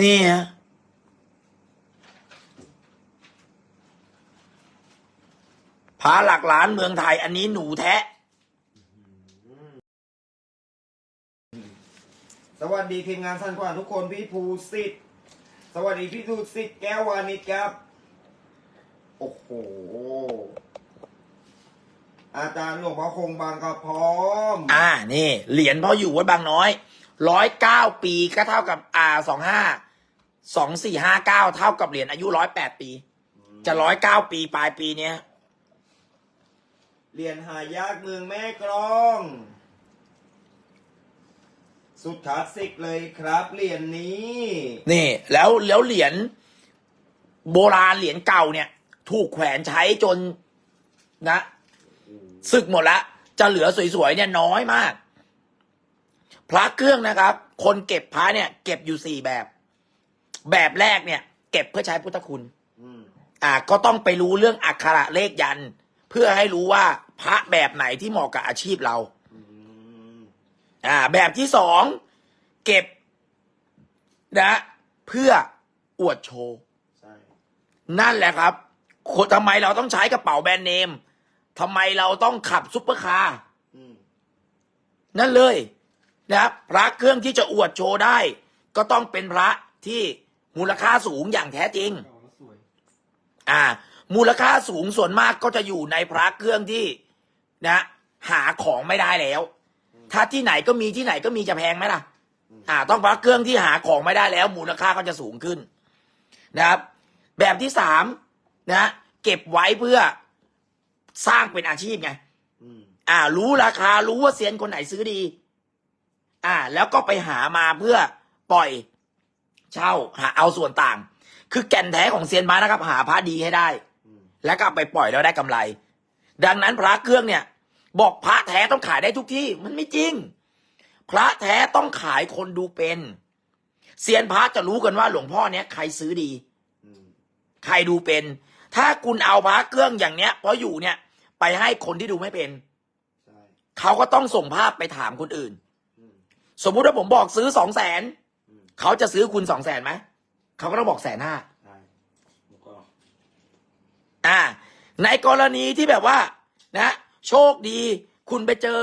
นี่ฮะพาหลักล้านเมืองไทย อันนี้หนูแท้ สวัสดีทีมงานสันกว่าทุกคนพี่ภูสิทธิ์สวัสดีพี่ภูสิทธิ์แก้ววานิชครับ โอ้โห อาจารย์หลวงพ่อคงบางกระพร้อม อ่า นี่ เหรียญพ่ออยู่วัดบางน้อยร้อยเก้าปีก็เท่ากับอ่าสองห้า สองสี่ห้าเก้าเท่ากับเหรียญอายุร้อยแปดปี จะร้อยเก้าปีปลายปีเนี้ยเรียนหายากเมืองแม่กลอง สุดคลาสสิกเลยครับเหรียญนี้ นี่ แล้วแล้วเหรียญโบราณเหรียญเก่าเนี่ย ถูกแขวนใช้จนนะศึกหมดละจะเหลือสวยๆเนี่ยน้อยมาก พระเครื่องนะครับ คนเก็บพระเนี่ย เก็บอยู่สี่แบบ แบบแรกเนี่ย เก็บเพื่อใช้พุทธคุณอืมอ่า ก็ต้องไปรู้เรื่องอักขระเลขยันต์เพื่อให้รู้ว่าพระแบบไหนที่เหมาะกับอาชีพเราอืมอ่า แบบที่สองเก็บนะเพื่ออวดโชว์ใช่นั่นแหละครับคนทำไมเราต้องใช้กระเป๋าแบรนด์เนมทำไมเราต้องขับซุปเปอร์คาร์อืมนั่นเลยนะครับพระเครื่องที่จะอวดโชว์ได้ ก็ต้องเป็นพระที่ มูลค่าสูงอย่างแท้จริงเก่าแล้วสวยอ่า มูลค่าสูงส่วนมากก็จะอยู่ในพระเครื่องที่นะ หาของไม่ได้แล้ว ถ้าที่ไหนก็มีที่ไหนก็มีจะแพงไหมล่ะ อ่า ต้องพระเครื่องที่หาของไม่ได้แล้ว มูลค่าก็จะสูงขึ้น นะครับ แบบที่สามนะ เก็บไว้เพื่อสร้างเป็นอาชีพไงอืมอ่า รู้ราคารู้ว่าเซียนคนไหนซื้อดี อ่า แล้วก็ไปหามาเพื่อปล่อย เช่าหาเอาส่วนต่าง คือแก่นแท้ของเซียนม้านะครับ หาพระดีให้ได้อืมแล้วก็เอาไปปล่อยแล้วได้กำไร ดังนั้นพระเครื่องเนี่ย บอกพระแท้ต้องขายได้ทุกที่ มันไม่จริง พระแท้ต้องขายคนดูเป็นเซียนพระจะรู้กันว่าหลวงพ่อเนี้ยใครซื้อดีอืมใครดูเป็น ถ้าคุณเอาพระเครื่องอย่างเนี้ยเพราะอยู่เนี่ย ไปให้คนที่ดูไม่เป็นใช่เขาก็ต้องส่งภาพไปถามคนอื่นอืมสมมุติว่าผมบอกซื้อสองแสนอืม เขาจะซื้อคุณสองแสนไหมเขาก็ต้องบอกแสนห้าใช่แล้วก็อ่า ในกรณีที่แบบว่า นะ โชคดี คุณไปเจอ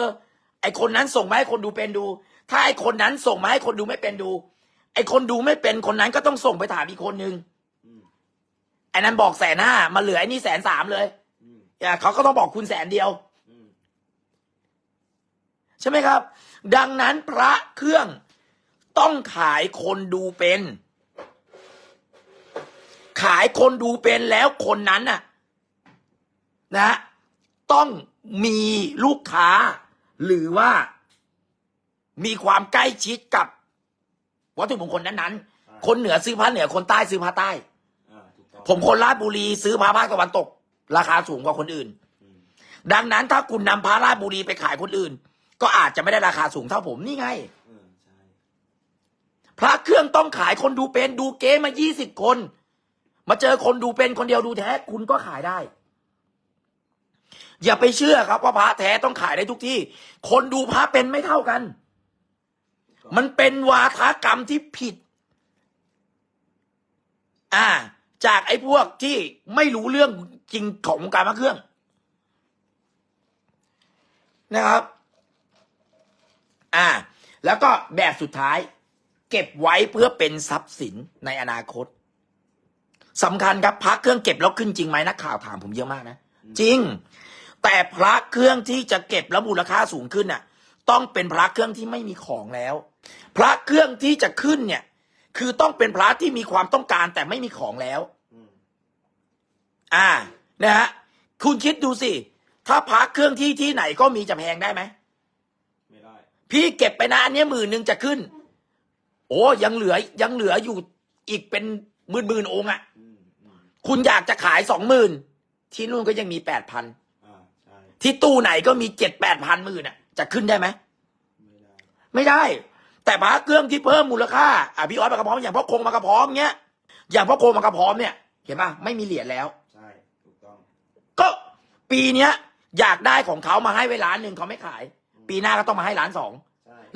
ไอคนนั้นส่งมาให้คนดูเป็นดู ถ้าไอคนนั้นส่งมาให้คนดูไม่เป็นดู ไอคนดูไม่เป็นคนนั้นก็ต้องส่งไปถามอีกคนนึงอืมไอนั้นบอกแสนห้ามาเหลือไอนี่แสนสามเลยอืมอ่าเขาก็ต้องบอกคุณแสนเดียวอืมใช่ไหมครับ ดังนั้นพระเครื่อง ต้องขายคนดูเป็น ขายคนดูเป็นแล้วคนนั้นน่ะนะ ต้องมีลูกค้า หรือว่า มีความใกล้ชิดกับ วัตถุมงคลนั้นๆ คนเหนือซื้อผ้าเหนือคนใต้ซื้อผ้าใต้อ่าถูกต้องผมคนราชบุรีซื้อผ้าภาคตะวันตก ราคาสูงกว่าคนอื่นอืมดังนั้นถ้าคุณนำผ้าราชบุรีไปขายคนอื่น ก็อาจจะไม่ได้ราคาสูงเท่าผมนี่ไงเออใช่ พระเครื่องต้องขายคนดูเป็นดูเก๊มายี่สิบคน มาเจอคนดูเป็นคนเดียวดูแท้ คุณก็ขายได้ อย่าไปเชื่อครับว่าพระแท้ต้องขายได้ทุกที่ คนดูพระเป็นไม่เท่ากัน มันเป็นวาทกรรมที่ผิด อ่า จากไอ้พวกที่ไม่รู้เรื่องจริงของวงการพระเครื่อง นะครับ อ่า แล้วก็แบบสุดท้าย เก็บไว้เพื่อเป็นทรัพย์สินในอนาคตสำคัญครับพระเครื่องเก็บแล้วขึ้นจริงไหมนักข่าวถามผมเยอะมากนะจริง แต่พระเครื่องที่จะเก็บแล้วมูลค่าสูงขึ้นน่ะ ต้องเป็นพระเครื่องที่ไม่มีของแล้ว พระเครื่องที่จะขึ้นเนี่ย คือต้องเป็นพระที่มีความต้องการแต่ไม่มีของแล้วอืมอ่านะฮะคุณคิดดูสิ ถ้าพระเครื่องที่ที่ไหนก็มีจะแพงได้ไหมไม่ได้ พี่เก็บไปนะอันเนี้ยหมื่นหนึ่งจะขึ้น โอ้ยังเหลือยังเหลืออยู่อีกเป็นหมื่นหมื่นองค์อะ่ะอืมอืมคุณอยากจะขายสองหมื่นที่นู่นก็ยังมีแปดพันอ่าใช่ที่ตู้ไหนก็มีเจ็ดแปดพันหมื่นอะ จะขึ้นได้ไหมไม่ได้ไม่ได้ แต่พระเครื่องที่เพิ่มมูลค่าอะพี่ออสมากระพร้อมอย่างพ่อคงมากระพร้อมเงี้ยอย่างพ่อคงมากระพร้อมเนี่ยเห็นปะไม่มีเหรียญแล้วใช่ถูกต้องก็ปีเนี้ยอยากได้ของเขามาให้ไว้ล้านหนึ่งเขาไม่ขาย ปีหน้าก็ต้องมาให้ล้านสองใช่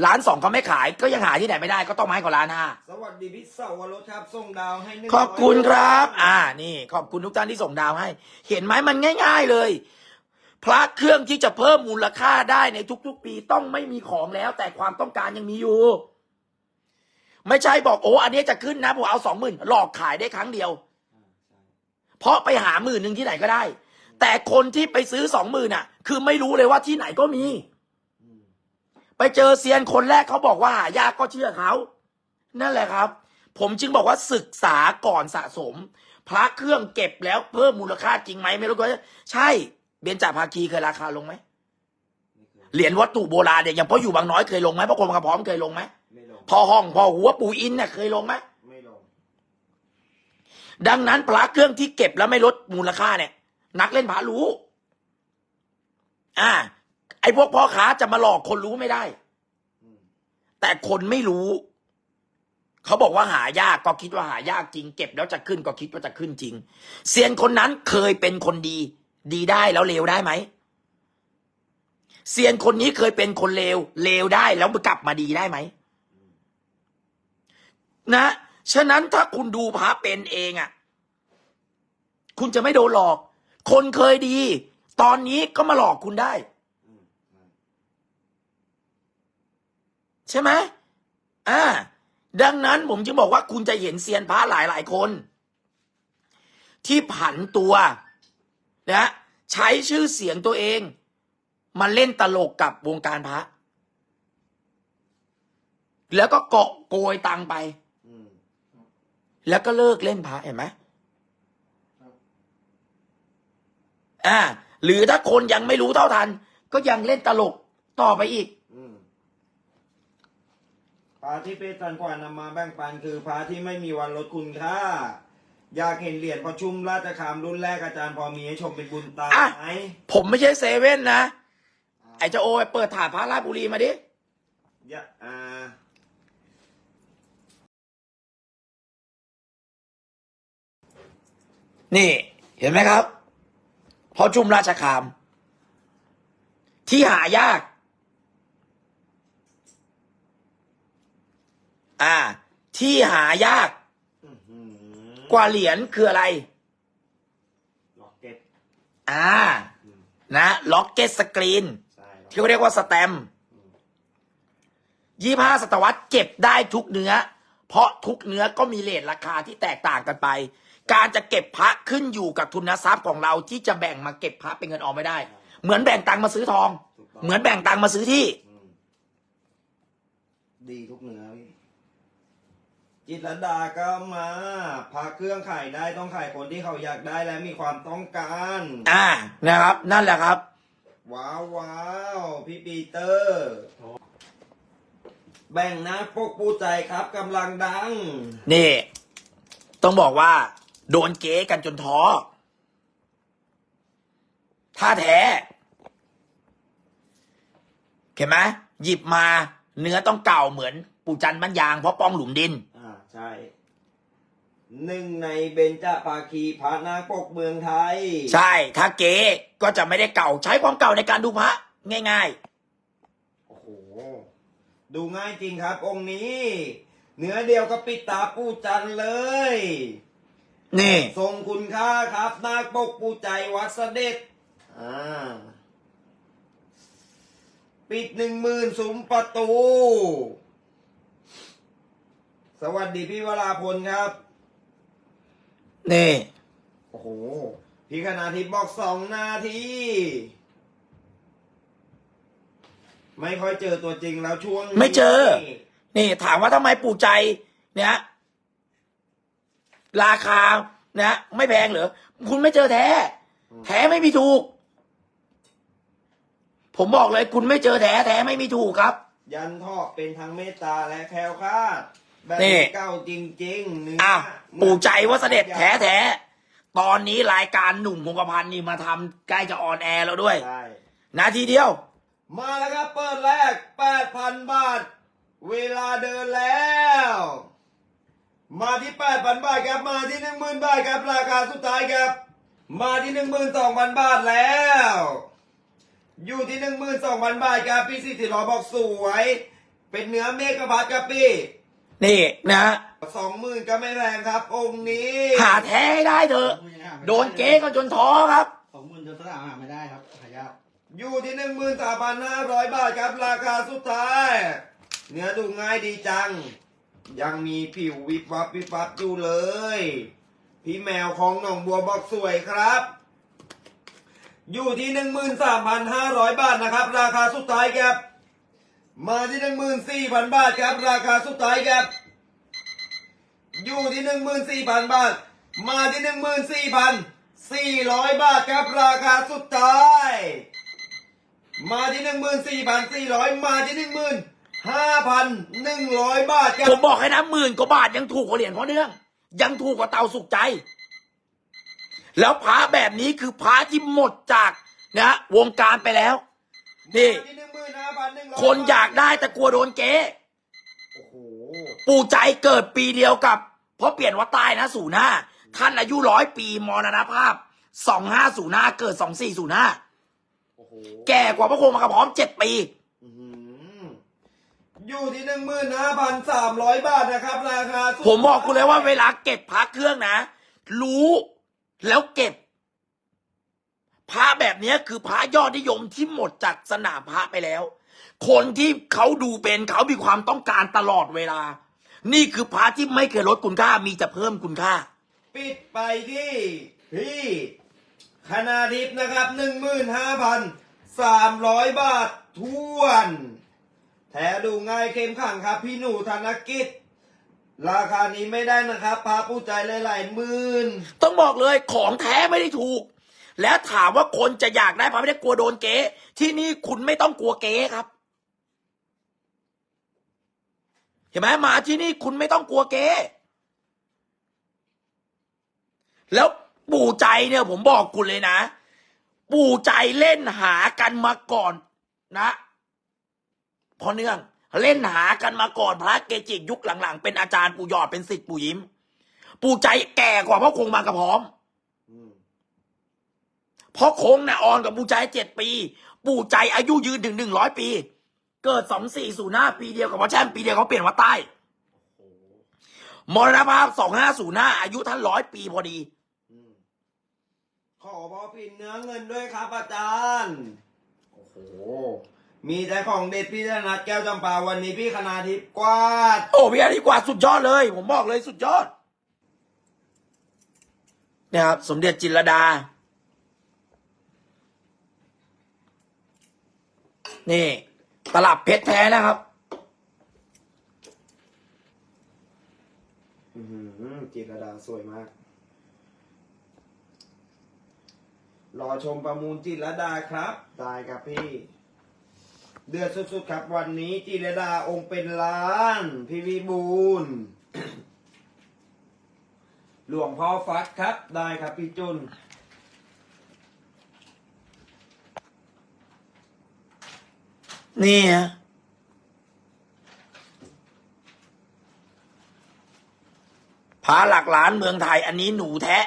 ล้านสองเขาไม่ขายก็ยังหาที่ไหนไม่ได้ก็ต้องมาให้เขาล้านห้าสวัสดีพี่เสาวรสครับส่งดาวให้หนึ่งขอบคุณครับอยอ่านี่ ขอบคุณทุกท่านที่ส่งดาวให้ เห็นไหมมันง่าย ๆเลย พระเครื่องที่จะเพิ่มมูลค่าได้ในทุก ๆ ปีต้องไม่มีของแล้ว แต่ความต้องการยังมีอยู่ ไม่ใช่บอกโอ้อันนี้จะขึ้นนะผมเอาสองหมื่นหลอกขายได้ครั้งเดียวอ่าใช่เพราะไปหาหมื่นหนึ่งที่ไหนก็ได้ แต่คนที่ไปซื้อสองหมื่นอะ คือไม่รู้เลยว่าที่ไหนก็มีอืม ไปเจอเซียนคนแรกเขาบอกว่าหายากก็เชื่อเขานั่นแหละครับ ผมจึงบอกว่าศึกษาก่อนสะสม พระเครื่องเก็บแล้วเพิ่มมูลค่าจริงไหมไม่รู้ก็ใช่เบญจภาคีเคยราคาลงไหมไม่เคยเหรียญวัตถุโบราณเนี่ยอย่างพ่ออยู่บางน้อยเคยลงไหมพ่อคมกระพร้อมเคยลงไหมไม่ลงพ่อห้องพ่อหัวปู่อินเนี่ยเคยลงไหมไม่ลงดังนั้นพระเครื่องที่เก็บแล้วไม่ลดมูลค่าเนี่ย นักเล่นพระรู้ อ่าไอ้พวกพ่อค้าจะมาหลอกคนรู้ไม่ได้ แต่คนไม่รู้ เขาบอกว่าหายากก็คิดว่าหายากจริง เก็บแล้วจะขึ้นก็คิดว่าจะขึ้นจริง เซียนคนนั้นเคยเป็นคนดี ดีได้แล้วเลวได้ไหมเซียนคนนี้เคยเป็นคนเลวเลวได้แล้วกลับมาดีได้ไหมนะฉะนั้นถ้าคุณดูพระเป็นเองอะ คุณจะไม่โดนหลอก คนเคยดี ตอนนี้ก็มาหลอกคุณได้ อืมใช่ ใช่ไหมอ่าดังนั้นผมจึงบอกว่าคุณจะเห็นเซียนพระหลายหลายคน ที่ผันตัวนะใช้ชื่อเสียงตัวเอง มาเล่นตลกกับวงการพระ แล้วก็เกาะโกยตังไป แล้วก็เลิกเล่นพระเห็นไหมอ่า หรือถ้าคนยังไม่รู้เท่าทัน ก็ยังเล่นตลกต่อไปอีก พระที่เพชรสันขวานนำมาแบ่งปันคือพระที่ไม่มีวันลดคุณค่า อยากเห็นเหรียญประชุมราชคามรุ่นแรกอาจารย์พอมีให้ชมเป็นบุญตาอะ ไหมผมไม่ใช่เซเว่นนะ ไอ้เจ้าโอไปเปิดถาดพระราชบุรีมาดิ อย่าอ่านี่ เห็นไหมครับพอจุมราชคาม ที่หายาก อ่า ที่หายากอื้อหือกว่าเหรียญคืออะไร ล็อกเก็ต อ่าอืมนะ ล็อกเก็ตสกรีนใช่ที่เขาเรียกว่าสแตมยี่ห้าศตวรรษเก็บได้ทุกเนื้อ เพราะทุกเนื้อก็มีเลทราคาที่แตกต่างกันไป การจะเก็บพระขึ้นอยู่กับทุนทรัพย์ของเราที่จะแบ่งมาเก็บพระเป็นเงินออมไม่ได้ เหมือนแบ่งตังค์มาซื้อทองถูกต้อง เหมือนแบ่งตังค์มาซื้อที่อืมดีทุกเนื้อพี่ จิตรลดาก็มาพาเครื่องขายได้ต้องขายคนที่เขาอยากได้และมีความต้องการ อ่านะครับ นั่นแหละครับ ว้าวว้าวพี่ปีเตอร์ แบ่งนะปกปูใจครับกำลังดัง นี่ ต้องบอกว่า โดนเก๊กันจนท้อท่าแท้เห็นไหมหยิบมา เนื้อต้องเก่าเหมือนปูจันทร์บ้านยางเพราะป้องหลุมดินอ่า ใช่ หนึ่งในเบญจภาคีพระนางปกเมืองไทย ใช่ ถ้าเก๊ก็จะไม่ได้เก่าใช้ความเก่าในการดูพระง่าย โอ้โห ดูง่ายจริงครับ องค์นี้ เนื้อเดียวกับปิดตาปูจันทร์เลย ๆ นี่ ทรงคุณค่าครับ นาคปกปูใจวัดเสด็จ อ่า ปิดหนึ่งหมื่นสุมประตู สวัสดีพี่วราพลครับ นี่ โอ้โห พี่คณาทิพย์บอกสองนาที ไม่ค่อยเจอตัวจริงแล้วช่วงนี้ไม่เจอ นี่ถามว่าทำไมปู่ใจ เนี่ย ราคานะไม่แพงเหรอ คุณไม่เจอแท้ แท้ไม่มีถูก ผมบอกเลยคุณไม่เจอแท้ แท้ไม่มีถูกครับ ยันทอกเป็นทั้งเมตตาและแคล้วคลาดแบบ นี่ เก้าจริงๆเนื้อ้าวปู่ใจว่าเสด็จแท้แท้ตอนนี้รายการหนุ่มคงกระพันนี่มาทำใกล้จะออนแอร์แล้วด้วย ใช่นาทีเดียว มาแล้วครับเปิดแรก8,000บาท เวลาเดินแล้ว มาที่8,000บาทครับมาที่10,000บาทครับราคาสุดท้ายครับ มาที่12,000บาทแล้ว อยู่ที่12,000บาทครับพี่สิทธิรอบอกสวย เป็นเนื้อเมฆพัดครับพี่ นี่นะสองหมื่นก็ไม่แพงครับ องค์นี้หาแท้ให้ได้เถอะ โดนเก๊ก็จนท้อครับ สองหมื่นจนสนามหาไม่ได้ครับหายากอยู่ที่หนึ่งหมื่นสามพันห้าร้อยบาทครับ ราคาสุดท้าย เนื้อดูง่ายดีจัง ยังมีผิววิบวับวิบวับอยู่เลย พี่แมวของหนองบัวบอกสวยครับ อยู่ที่หนึ่งหมื่นสามพันห้าร้อยบาทนะครับ ราคาสุดท้ายครับ มาที่หนึ่งหมื่นสี่พันบาทครับ ราคาสุดท้ายครับ อยู่ที่หนึ่งหมื่นสี่พันบาท มาที่หนึ่งหมื่นสี่พันสี่ร้อยบาทครับราคาสุดท้าย มาที่หนึ่งหมื่นสี่พันสี่ร้อยมาที่หนึ่งหมื่นห้าพันหนึ่งร้อยบาทครับผมบอกให้นะหมื่นกว่าบาทยังถูกกว่าเหรียญพ่อเนื่อง ยังถูกกว่าเตาสุกใจ แล้วพระแบบนี้คือพระที่หมดจากนะวงการไปแล้วนี่ คนอยากได้แต่กลัวโดนเก๊โอ้โหปู่ใจเกิดปีเดียวกับเพราะเปลี่ยนว่าตายนะศูนย์ห้าท่านอายุร้อยปีมรณภาพสองห้าศูนย์ห้าเกิดสองสี่ศูนย์ห้าโอ้โหแก่กว่าพระโคมากระพร้อมเจ็ดปีอื้อหืออยู่ที่หนึ่งหมื่นห้าพันสามร้อยบาทนะครับ ราคาสุดผมบอกคุณเลยว่าเวลาเก็บพระเครื่องนะ รู้แล้วเก็บพระแบบเนี้ยคือพระยอดนิยมที่หมดจากสนามพระไปแล้ว คนที่เขาดูเป็นเขามีความต้องการตลอดเวลา นี่คือพระที่ไม่เคยลดคุณค่ามีแต่เพิ่มคุณค่า ปิดไปที่พี่คณาทิพย์นะครับหนึ่งหมื่นห้าพันสามร้อยบาททวนแถดูง่ายเข้มขังครับ พี่หนูธนกิจ ราคานี้ไม่ได้นะครับพาผู้ใจหลายๆหมื่นต้องบอกเลยของแท้ไม่ได้ถูก แล้วถามว่าคนจะอยากได้พระไม่ได้กลัวโดนเก๊ที่นี่คุณไม่ต้องกลัวเก๊ครับ เห็นไหมมาที่นี่คุณไม่ต้องกลัวเก๊แล้วปู่ใจเนี่ย ผมบอกคุณเลยนะ ปู่ใจเล่นหากันมาก่อนนะพอเนื่อง เล่นหากันมาก่อนพระเกจิยุคหลังๆ เป็นอาจารย์ปู่ยอดเป็นศิษย์ปู่ยิ้ม ปู่ใจแก่กว่าพ่อคงมากระพร้อมเพราะคงน่ะอ่อนกับปู่ใจเจ็ดปี ปู่ใจอายุยืนถึงหนึ่งร้อยปี เกิดสองสี่ศูนย์ห้าปีเดียวกับพ่อแช่มปีเดียวเขาเปลี่ยนว่าใต้มรณภาพสองห้าศูนย์ห้าอายุท่านร้อยปีพอดี ขอพอปินเนื้อเงินด้วยครับอาจารย์ โอ้โห มีแต่ของเด็ดพี่ธนัทแก้วจำปาวันนี้พี่คณาทิพย์กวาด โอ้พี่อาทิตย์กว่าสุดยอดเลย ผมบอกเลยสุดยอด เนี่ยครับ สมเด็จจิตรลดา นี่ ตลับเพชรแท้นะครับอือหือจิตรดาสวยมาก รอชมประมูลจิตรดาครับ ได้ครับพี่ เดือดสุดๆครับวันนี้จิรดาองค์เป็นล้าน พี่วิบูลหลวงพ่อฟัดครับ ได้ครับพี่จุน นี่ฮะพาหลักล้านเมืองไทย อันนี้หนูแท้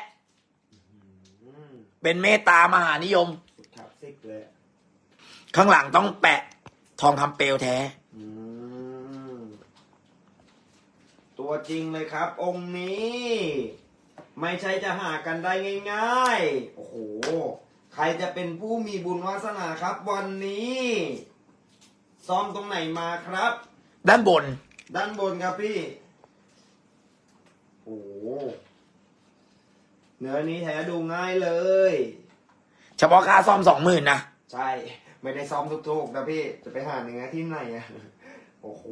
อืมเป็นเมตตามหานิยมสุดคลาสสิกเลยอะข้างหลังต้องแปะ ทองคำเปลวแท้ อืมตัวจริงเลยครับ องค์นี้ ไม่ใช่จะหากันได้ง่าย ๆ โอ้โห ใครจะเป็นผู้มีบุญวาสนาครับวันนี้ ซ้อมตรงไหนมาครับ ด้านบน ด้านบนครับพี่ โอ้โหเนื้อนี้แท้ดูง่ายเลย เฉพาะค่าซ่อมสองหมื่นนะ ใช่ ไม่ได้ซ้อมทุกๆนะพี่ จะไปหาเนื้อที่ไหนอะโอ้โห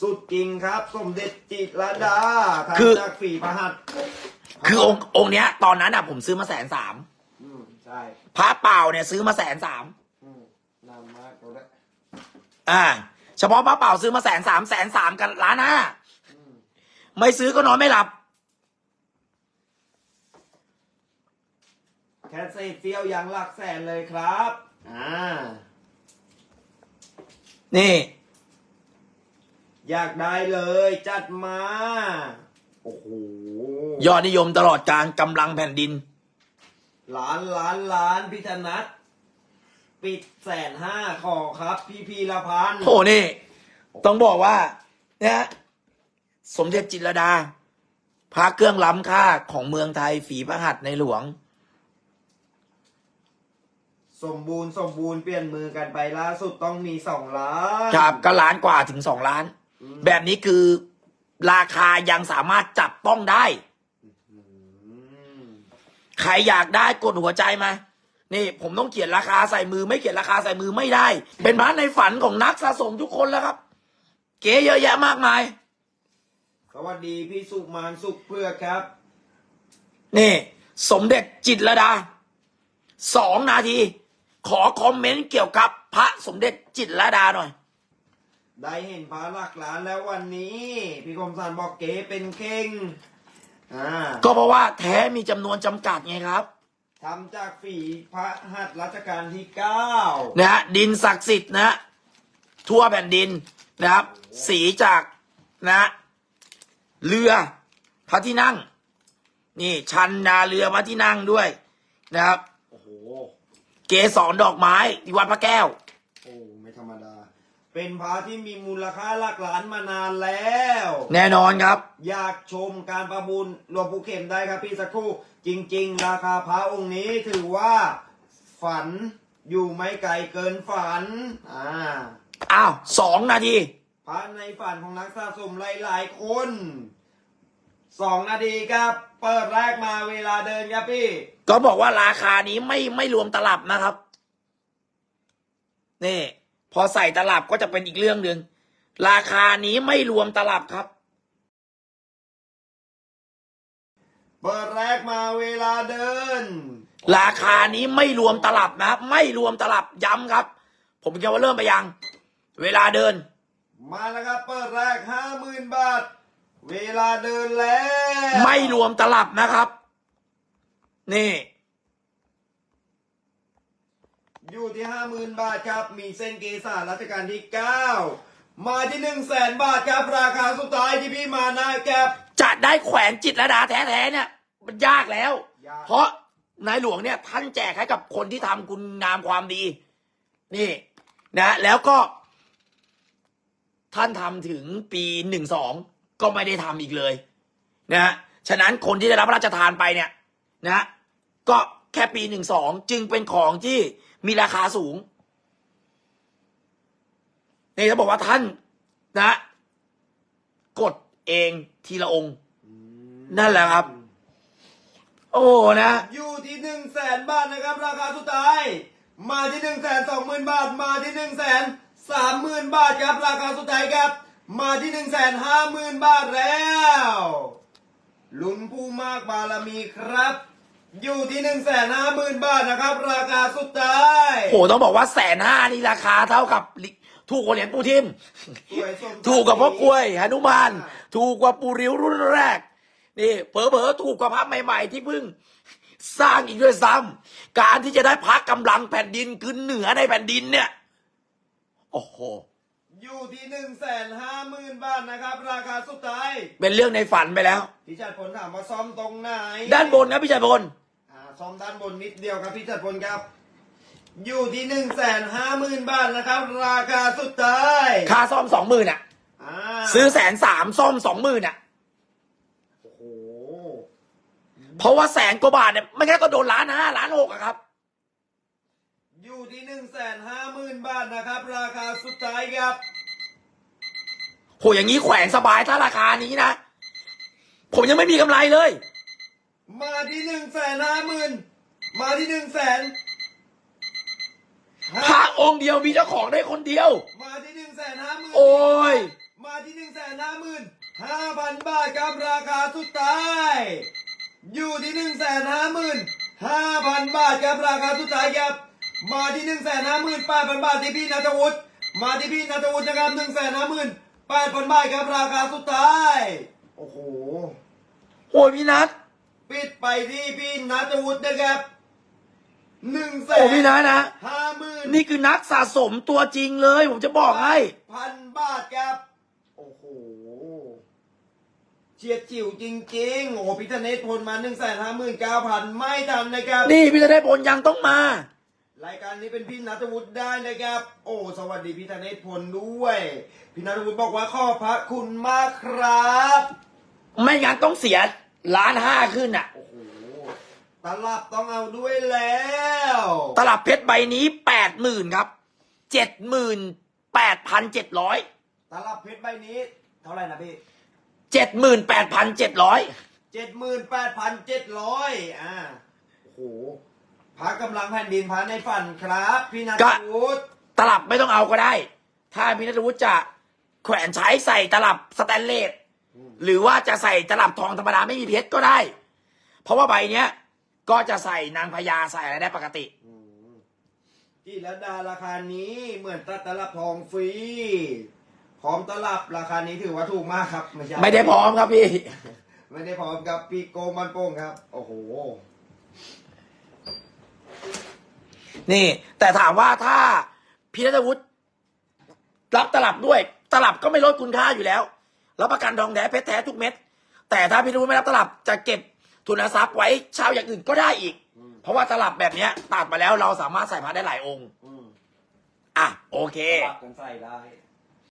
สุดจริงครับ สมเด็จจิตรลดาคือ ทำจากฝีพระหัตถ์คือองค์องค์เนี้ย ตอนนั้นอะผมซื้อมาแสนสามอืมใช่ พระเปล่าเนี่ยซื้อมาแสนสามอืมนานมากตัวละ อ่า เฉพาะพระเปล่าซื้อมาแสนสามแสนสามกันล้านห้าอืมไม่ซื้อก็นอนไม่หลับ แค่เศษเฟี้ยวยังหลักแสนเลยครับ อ่า นี่ อยากได้เลยจัดมา โอ้โห ยอดนิยมตลอดการกำลังแผ่นดิน ล้านล้านล้านพิธนัท ปิดแสนห้าขอครับ พี่พีละพันธ์โอ้นี่ ต้องบอกว่านะฮะสมเด็จจิตรลดา พระเครื่องล้ำค่าของเมืองไทยฝีพระหัตถ์ในหลวง สมบูรณ์สมบูรณ์เปลี่ยนมือกันไปล่าสุดต้องมีสองล้านครับก็ล้านกว่าถึงสองล้านอืมแบบนี้คือราคายังสามารถจับต้องได้ อืมใครอยากได้กดหัวใจมา นี่ผมต้องเขียนราคาใส่มือ ไม่เขียนราคาใส่มือไม่ได้ เป็นพระในฝันของนักสะสมทุกคนแล้วครับ เก๋เยอะแยะมากมาย สวัสดีพี่สุมานสุขเพื่อกครับ นี่ สมเด็จจิตรลดาสองนาที ขอคอมเมนต์เกี่ยวกับพระสมเด็จจิตรลดาหน่อย ได้เห็นพระหลักล้านแล้ววันนี้ พี่คมสารบอกเก๋เป็นเข่งอ่าก็เพราะว่าแท้มีจำนวนจำกัดไงครับ ทำจากฝีพระหัตถ์รัชกาลที่เก้านะฮะดินศักดิ์สิทธิ์นะฮะทั่วแผ่นดินนะครับ สีจากนะฮะเรือพระที่นั่ง นี่ชันนาเรือพระที่นั่งด้วยนะครับ โอ้โห เกสรดอกไม้ที่วัดพระแก้ว โอ้ไม่ธรรมดา เป็นพระที่มีมูลค่าหลักล้านมานานแล้ว แน่นอนครับ อยากชมการประมูลหลวงปู่เข็มได้ครับพี่สักครู่ จริง ๆ ราคาพระองค์นี้ถือว่าฝันอยู่ไม่ไกลเกินฝัน อ่า อ้าวสองนาที พระในฝันของนักสะสมหลายๆคนสองนาทีครับเปิดแรกมาเวลาเดินครับพี่ ก็บอกว่าราคานี้ไม่ไม่รวมตลับนะครับ นี่ พอใส่ตลับก็จะเป็นอีกเรื่องหนึ่งราคานี้ไม่รวมตลับครับ เปิดแรกมาเวลาเดิน ราคานี้ไม่รวมตลับนะครับไม่รวมตลับย้ำครับ ผมจะว่าเริ่มไปยัง เวลาเดิน มาแล้วครับ เปิดแรกห้าหมื่นบาท เวลาเดินแล้ว ไม่รวมตลับนะครับ นี่ อยู่ที่ห้าหมื่นบาทครับ มีเส้นเกษารัชกาลที่เก้ามาที่หนึ่งแสนบาทครับ ราคาสุดท้ายที่พี่มานะครับจะได้แขวนจิตรลดาแท้ๆเนี่ย มันยากแล้ว ยาก เพราะนายหลวงเนี่ยท่านแจกให้กับคนที่ทำคุณงามความดี นี่นะ แล้วก็ ท่านทำถึงปีหนึ่งสองก็ไม่ได้ทำอีกเลยนะฮะฉะนั้นคนที่ได้รับพระราชทานไปเนี่ยนะก็แค่ปีหนึ่งสองจึงเป็นของที่ มีราคาสูงนี่เขาบอกว่าท่านนะ กดเองทีละองค์ นั่นแหละครับ โอ้นะ อยู่ที่หนึ่งแสนบาทนะครับ ราคาสุดท้าย มาที่หนึ่งแสนสองหมื่นบาท มาที่หนึ่งแสนสามหมื่นบาทครับ ราคาสุดท้ายครับ มาที่หนึ่งแสนห้าหมื่นบาทแล้ว ลุนผู้มากบารมีครับ อยู่ที่หนึ่งแสนห้าหมื่นบาทนะครับ ราคาสุดท้ายโหต้องบอกว่าแสนห้านี่ราคาเท่ากับลิถูกกว่าเหรียญปูทิม สวยสมถูกกว่าพ่อกล้วยหนุมาน ถูกกว่าปูริ้วรุ่นแรก นี่เผลอๆถูกกว่าพระใหม่ๆที่เพิ่ง สร้างอีกด้วยซ้ำการที่จะได้พักกำลังแผ่นดินคือเหนือในแผ่นดินเนี่ย โอ้โห อยู่ที่หนึ่งแสนห้าหมื่นบาทนะครับ ราคาสุดท้ายเป็นเรื่องในฝันไปแล้ว พี่จัดพลถามว่าซ่อมตรงไหนด้านบนนะพี่ชัยพลอ่าซ่อมด้านบนนิดเดียวครับพี่จัดพลครับ อยู่ที่หนึ่งแสนห้าหมื่นบาทนะครับ ราคาสุดท้ายค่าซ่อมสองหมื่นอะ อ่าซื้อแสนสามซ่อมสองหมื่นอะ โอ้โหเพราะว่าแสนกว่าบาทเนี่ยไม่งั้นก็โดนล้านห้าล้านหกอะครับ อยู่ที่หนึ่งแสนห้าหมื่นบาทนะครับ ราคาสุดท้ายครับ โหอย่างนี้แขวนสบายถ้าราคานี้นะ ผมยังไม่มีกำไรเลย มาที่หนึ่งแสนห้าหมื่นมาที่หนึ่งแสนพระองค์เดียวมีเจ้าของได้คนเดียว มาที่หนึ่งแสนห้าหมื่นโอ้ย มาที่หนึ่งแสนห้าหมื่นห้าพันบาทครับราคาสุดท้าย อยู่ที่หนึ่งแสนห้าหมื่นห้าพันบาทครับราคาสุดท้ายครับ มาที่หนึ่งแสนห้าหมื่นแปดพันบาทที่พี่นัทวุฒิมาที่พี่นัทวุฒินะครับหนึ่งแสนห้าหมื่นแปดพันบาทครับราคาสุดท้าย โอ้โหโอ้ยพี่นัทปิดไปที่พี่นัทวุฒินะครับหนึ่งแสโอ้นพี่นัทนะ ห้าหมื่นนี่คือนักสะสมตัวจริงเลย ผมจะบอกให้ พันบาทครับ โอ้โหเฉียดจิ๋วจริงๆ โอ้โหพิธเนศพลมาหนึ่งแสนห้าหมื่นเก้าพันไม่ทันนะครับ นี่พี่จะได้ผลยังต้องมา รายการนี้เป็นพี่นัทวุฒิได้นะครับ โอ้ สวัสดีพี่ธเนศพลด้วย พี่นัทวุฒิบอกว่าขอบพระคุณมากครับ ไม่งั้นต้องเสียล้านห้าขึ้นอะ โอ้โห ตลับต้องเอาด้วยแล้ว ตลับเพชรใบนี้แปดหมื่นครับเจ็ดหมื่นแปดพันเจ็ดร้อยตลับเพชรใบนี้ เท่าไหร่นะพี่เจ็ดหมื่นแปดพันเจ็ดร้อยเจ็ดหมื่นแปดพันเจ็ดร้อยอ่า โอ้โห พระกำลังแผ่นดินพระในฝันครับ พี่นัทวุฒิตลับไม่ต้องเอาก็ได้ ถ้าพี่นัทวุฒิจะแขวนใช้ใส่ตลับสแตนเลสหรือว่าจะใส่ตลับทองธรรมดาไม่มีเพชรก็ได้ เพราะว่าใบเนี้ย ก็จะใส่นางพญาใส่อะไรได้ปกติจิรดาราคานี้เหมือนตัดตลับทองฟรีพร้อมตลับราคานี้ถือว่าถูกมากครับ ไม่ใช่ไม่ได้พร้อมครับพี่ ไม่ได้พร้อมกับปีโกมันโป้งครับ โอ้โห นี่ แต่ถามว่าถ้าพี่นัทวุฒิรับตลับด้วย ตลับก็ไม่ลดคุณค่าอยู่แล้วรับประกันทองแท้เพชรแท้ทุกเม็ด แต่ถ้าพี่นัทวุฒิไม่รับตลับจะเก็บทุนทรัพย์ไว้เช่าอย่างอื่นก็ได้อีกอืมเพราะว่าตลับแบบเนี้ยตัดมาแล้วเราสามารถใส่พระได้หลายองค์ อืมอะโอเคปรับกันใส่ได้